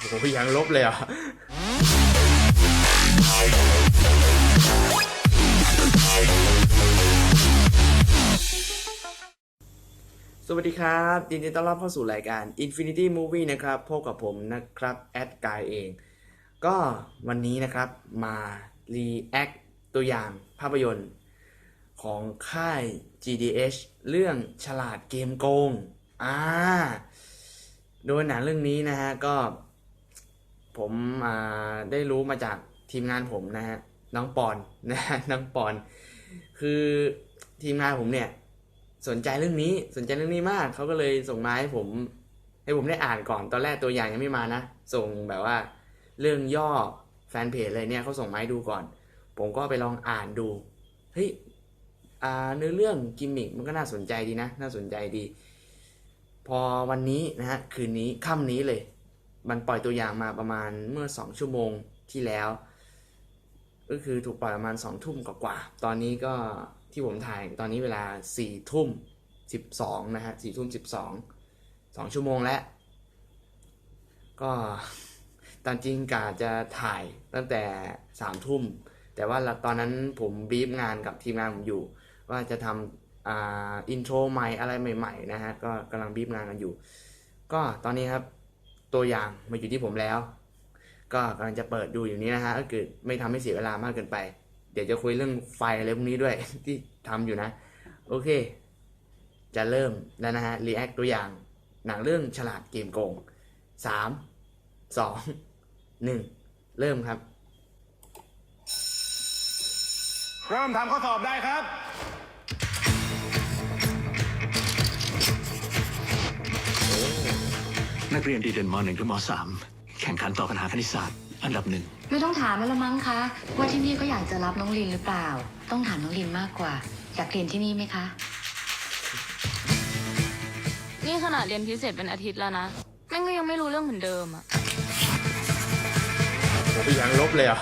โอ้โหยังลบเลยอะสวัสดีครับยินดีต้อนรับเข้าสู่รายการ Infinity Movie นะครับ พบกับผมนะครับ แอดกายเอง ก็วันนี้นะครับมา react ตัวอย่างภาพยนตร์ ของค่าย GDH เรื่องฉลาดเกมโกง อ่า โดยหนังเรื่องนี้นะฮะ ก็ ผมได้รู้มาจากทีมงานผมนะฮะน้องปอนนะฮะน้องปอน คือทีมงานผมเนี่ย สนใจเรื่องนี้สนใจเรื่องนี้มากเขาก็เลยส่งมาให้ผมให้ผมได้อ่านก่อนตอนแรกตัวอย่างยังไม่มานะส่งแบบว่า เรื่องย่อแฟนเพจอะไรเนี่ยเขาส่งมาให้ดูก่อน ผมก็ไปลองอ่านดูเฮ้ยอ่าเนื้อเรื่องกิมมิกมันก็น่าสนใจดีนะ น่าสนใจดี พอวันนี้นะฮะคืนนี้ค่ำนี้เลย มันปล่อยตัวอย่างมาประมาณเมื่อสองชั่วโมงที่แล้ว ก็คือถูกปล่อยประมาณสองทุ่มกว่าๆตอนนี้ก็ที่ผมถ่ายตอนนี้เวลาสี่ทุ่มสิบสองนะฮะสี่ทุ่มสิบสองสองชั่วโมงแล้ว ก็ตามจริงกาจะถ่ายตั้งแต่สามทุ่ม แต่ว่าตอนนั้นผมบีฟงานกับทีมงานผมอยู่ ว่าจะทำอ,อินโทรใหม่อะไรใหม่ ๆ นะฮะ ก็กำลังบีฟงานกันอยู่ ก็ตอนนี้ครับ ตัวอย่างมาอยู่ที่ผมแล้ว ก็กำลังจะเปิดดูอยู่นี้นะฮะก็คือไม่ทำให้เสียเวลามากเกินไป เดี๋ยวจะคุยเรื่องไฟอะไรพวกนี้ด้วย ที่ทำอยู่นะ โอเค จะเริ่มแล้วนะฮะรีแอคตัวอย่าง หนังเรื่องฉลาดเกมโกงสามสองหนึ่งเริ่มครับ เริ่มทำข้อสอบได้ครับ นักเรียนดีเด่นม .1 ถึงม .3 แข่งขันต่อปัญหาคณิตศาสตร์ อันดับหนึ่ง ไม่ต้องถามแล้วละมั้งคะ ว่าที่นี่ก็อยากจะรับน้องลินหรือเปล่า ต้องถามน้องลินมากกว่า อยากเรียนที่นี่ไหมคะ นี่ขนาดเรียนพิเศษเป็นอาทิตย์แล้วนะแม่งก็ยังไม่รู้เรื่องเหมือนเดิมอะโอ้โหยังลบเลยเหรอะ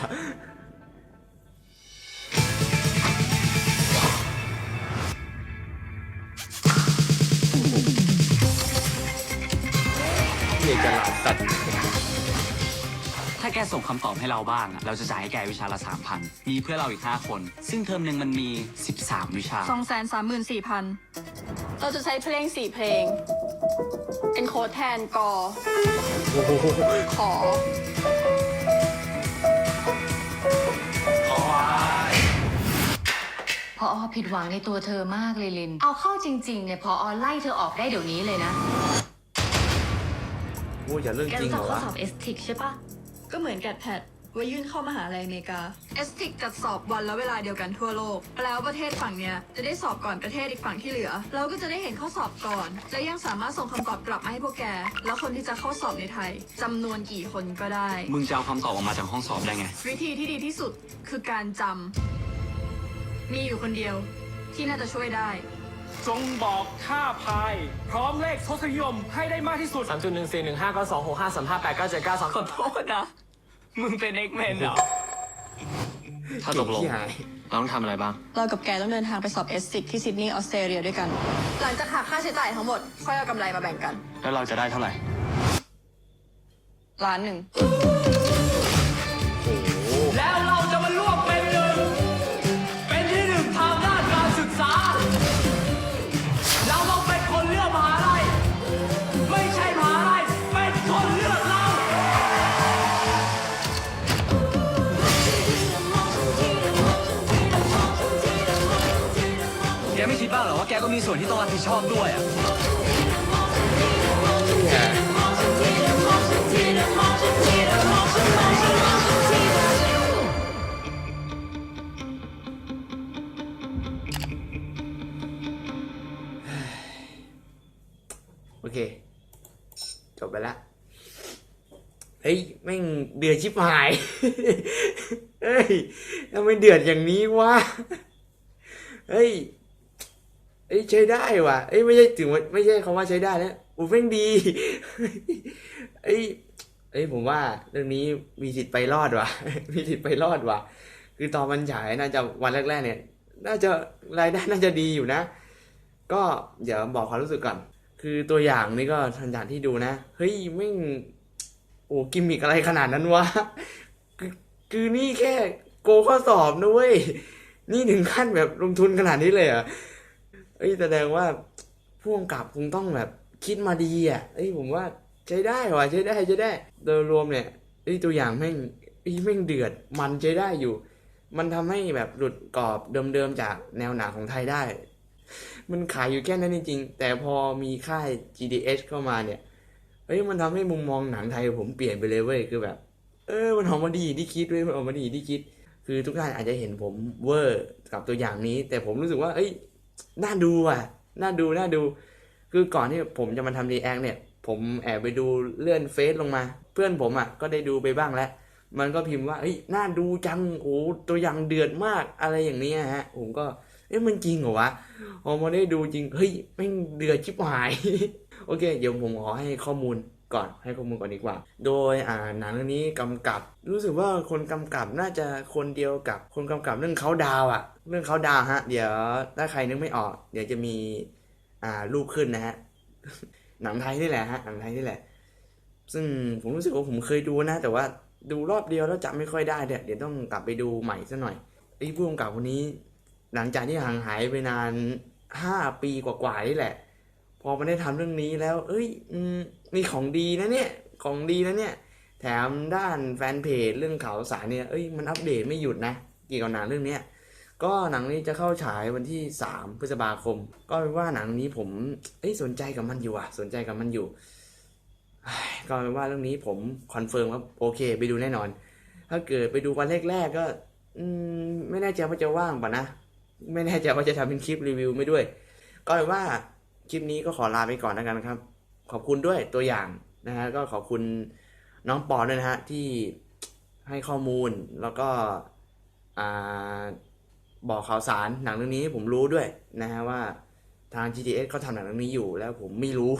สัตว์ ถ้าแกส่งคำตอบให้เราบ้างอะเราจะจ่ายให้แกวิชาละสามพันมีเพื่อนเราอีก 5 คน ซึ่งเทอมหนึ่งมันมี 13 วิชา สองแสนสามหมื่นสี่พันเราจะใช้เพลงสี่เพลง เป็นโค้ดแทนกอโอ้โหขอ พออผิดหวังในตัวเธอมากเลยลิน เอาเข้าจริงๆเนี่ยพออไล่เธอออกได้เดี๋ยวนี้เลยนะ โอ้ยอย่าเรื่องแกจริงรู้เหรจักอข้อวะสอบเอสติกใช่ปะก็เหมือนแกดแพดไว้ยื่นเข้ามหาลัยอเมริกาเอสติกจัดสอบวันและเวลาเดียวกันทั่วโลก แล้วประเทศฝั่งเนี้ยจะได้สอบก่อนประเทศอีกฝั่งที่เหลือ เราก็จะได้เห็นข้อสอบก่อน และยังสามารถส่งคำตอบกลับมาให้พวกแก แล้วคนที่จะเข้าสอบในไทยจำนวนกี่คนก็ได้ มึงจะเอาคำตอบออกมาจากห้องสอบได้ไง วิธีที่ดีที่สุดคือการจำมีอยู่คนเดียวที่น่าจะช่วยได้ จงบอกค่าพาย พร้อมเลขทศนิยมให้ได้มากที่สุด3 1 1 4 1 5 9 2 6 5 3 5 8 9 7 9 2ขอโทษนะ มึงเป็นเอ็กเมนเหรอ ถ้าตกลงเก่งที่หายเราต้องทำอะไรบ้าง เรากับแกต้องเดินทางไปสอบเอสติกที่ซิดนีย์ออสเตรเลียด้วยกัน หลังจากหักค่าใช้จ่ายทั้งหมด ค่อยเอากำไรมาแบ่งกัน แล้วเราจะได้เท่าไหร่ล้านหนึ่ง มีส่วนที่ต้องรับผิดชอบด้วยอะโอเค จบไปละเฮ้ยแม่งเดือดชิบหาย เฮ้ยทำไมเดือดอย่างนี้วะ เฮ้ย เอ้ยใช้ได้ว่ะเอ้ยไม่ใช่ถึงไม่ใช่คำว่าใช้ได้แล้วอู้แม่งดีเอ้ยเอ้ยผมว่าเรื่องนี้มีสิทธิ์ไปรอดว่ะ มีสิทธิ์ไปรอดว่ะ คือตอนมันฉายน่าจะวันแรกๆเนี่ย น่าจะรายได้น่าจะดีอยู่นะ ก็เดี๋ยวบอกความรู้สึกก่อน คือตัวอย่างนี่ก็ทันจากที่ดูนะ เฮ้ยแม่งโอ้กิมมิกอะไรขนาดนั้นวะ คือคือนี่แค่โกข้อสอบนะเว้ย นี่ถึงขั้นแบบลงทุนขนาดนี้เลยอะ เอ้ยแสดงว่าผู้กำกับคงต้องแบบคิดมาดีอะเอ้ยผมว่าใช้ได้ว่ะใช้ได้ใช้ได้ โดยรวมเนี่ยเอ้ยตัวอย่างแม่งเอ้ยแม่งเดือดมันใช้ได้อยู่ มันทำให้แบบหลุดกรอบเดิมๆจากแนวหนังของไทยได้ มันขายอยู่แค่นั้นจริงๆแต่พอมีค่าย GDH เข้ามาเนี่ยเฮ้ยมันทำให้มุมมองหนังไทยผมเปลี่ยนไปเลยเว้ยคือแบบ เออมันออกมาดีที่คิดเว้ยมันออกมาดีที่คิด คือทุกท่านอาจจะเห็นผมเวอร์กับตัวอย่างนี้ แต่ผมรู้สึกว่าเอ้ย น่าดูอะ น่าดู น่าดู คือก่อนที่ผมจะมาทำรีแอคเนี่ย ผมแอบไปดูเลื่อนเฟซลงมา เพื่อนผมอะ ก็ได้ดูไปบ้างแล้ว มันก็พิมพ์ว่าเฮ้ย น่าดูจัง โอ้ตัวอย่างเดือดมาก อะไรอย่างนี้ฮะ ผมก็ เอ๊ะ มันจริงเหรอวะพอมาได้ดูจริง เฮ้ยแม่งเดือดชิบหาย โอเค เดี๋ยวผมขอให้ข้อมูล ก่อนให้ข้อมูลก่อนดีกว่า โดยอ่าหนังเรื่องนี้กำกับ รู้สึกว่าคนกำกับน่าจะคนเดียวกับคนกำกับเรื่องเขาดาวอะเรื่องเขาดาวฮะ เดี๋ยวถ้าใครนึกไม่ออก เดี๋ยวจะมีอ่ารูปขึ้นนะฮะหนังไทยนี่แหละฮะหนังไทยนี่แหละ ซึ่งผมรู้สึกว่าผมเคยดูนะ แต่ว่าดูรอบเดียวแล้วจำไม่ค่อยได้เนี่ยเดี๋ยวต้องกลับไปดูใหม่ซะหน่อยไอ้ผู้กำกับคนนี้ หลังจากที่ห่างหายไปนานห้าปีกว่าๆนี่แหละ พอมาได้ทำเรื่องนี้แล้ว เอ้ยอืม มีของดีนะเนี่ย ของดีนะเนี่ย แถมด้านแฟนเพจเรื่องข่าวสารเนี่ย เอ้ย มันอัปเดตไม่หยุดนะ เกี่ยวกับหนังเรื่องเนี้ย ก็หนังนี้จะเข้าฉายวันที่ 3 พฤษภาคม ก็เป็นว่าหนังนี้ผม เอ้ย สนใจกับมันอยู่อะ สนใจกับมันอยู่ ก็เป็นว่าเรื่องนี้ผมคอนเฟิร์มว่าโอเค ไปดูแน่นอน ถ้าเกิดไปดูวันแรกๆก็ อืม ไม่แน่ใจว่าจะว่างปะนะ ไม่แน่ใจว่าจะทำเป็นคลิปรีวิวไม่ด้วย ก็เป็นว่าคลิปนี้ก็ขอลาไปก่อนแล้วกันครับ ขอบคุณด้วยตัวอย่างนะฮะก็ขอบคุณน้องปอนด้วยนะฮะที่ให้ข้อมูลแล้วก็บอกข่าวสารหนังเรื่องนี้ให้ผมรู้ด้วยนะฮะว่าทาง GTS เขาทำหนังเรื่องนี้อยู่แล้วผมไม่รู้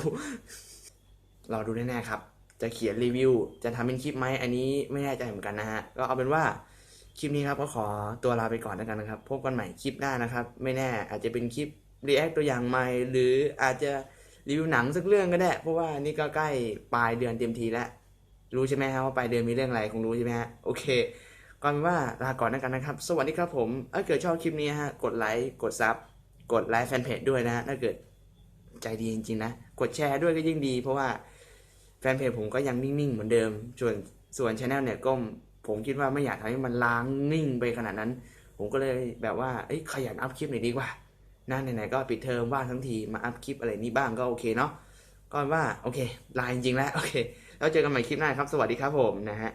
รอดูแน่ๆครับ จะเขียนรีวิว จะทำเป็นคลิปไหมอันนี้ไม่แน่ใจเหมือนกันนะฮะ ก็เอาเป็นว่าคลิปนี้ครับก็ขอตัวลาไปก่อนแล้วกันนะครับ พบกันใหม่คลิปหน้านะครับ ไม่แน่อาจจะเป็นคลิปรีแอคตัวอย่างใหม่หรืออาจจะ รีวิวหนังสักเรื่องก็ได้ เพราะว่านี่ก็ใกล้ปลายเดือนเต็มทีแล้ว รู้ใช่ไหมครับว่าปลายเดือนมีเรื่องอะไรคงรู้ใช่ไหมฮะ โอเค ก่อนว่าลาก่อนแล้วกันนะครับ สวัสดีครับผมถ้าเกิดชอบคลิปนี้ฮะ กดไลค์ กดซับ กดไลค์แฟนเพจด้วยนะ ถ้าเกิดใจดีจริงๆนะ กดแชร์ด้วยก็ยิ่งดี เพราะว่าแฟนเพจผมก็ยังนิ่งๆเหมือนเดิม ส่วนส่วนช anel เนี่ยก็ผมคิดว่าไม่อยากทำให้มันล้างนิ่งไปขนาดนั้น ผมก็เลยแบบว่าเอ้ยขยันอัพคลิปหน่อยดีกว่า นะไหนๆก็ปิดเทอมว่างทั้งทีมาอัพคลิปอะไรนี้บ้างก็โอเคเนาะก็ว่าโอเคลายจริงๆแล้วโอเค แล้วเจอกันใหม่คลิปหน้าครับ สวัสดีครับผมนะฮะ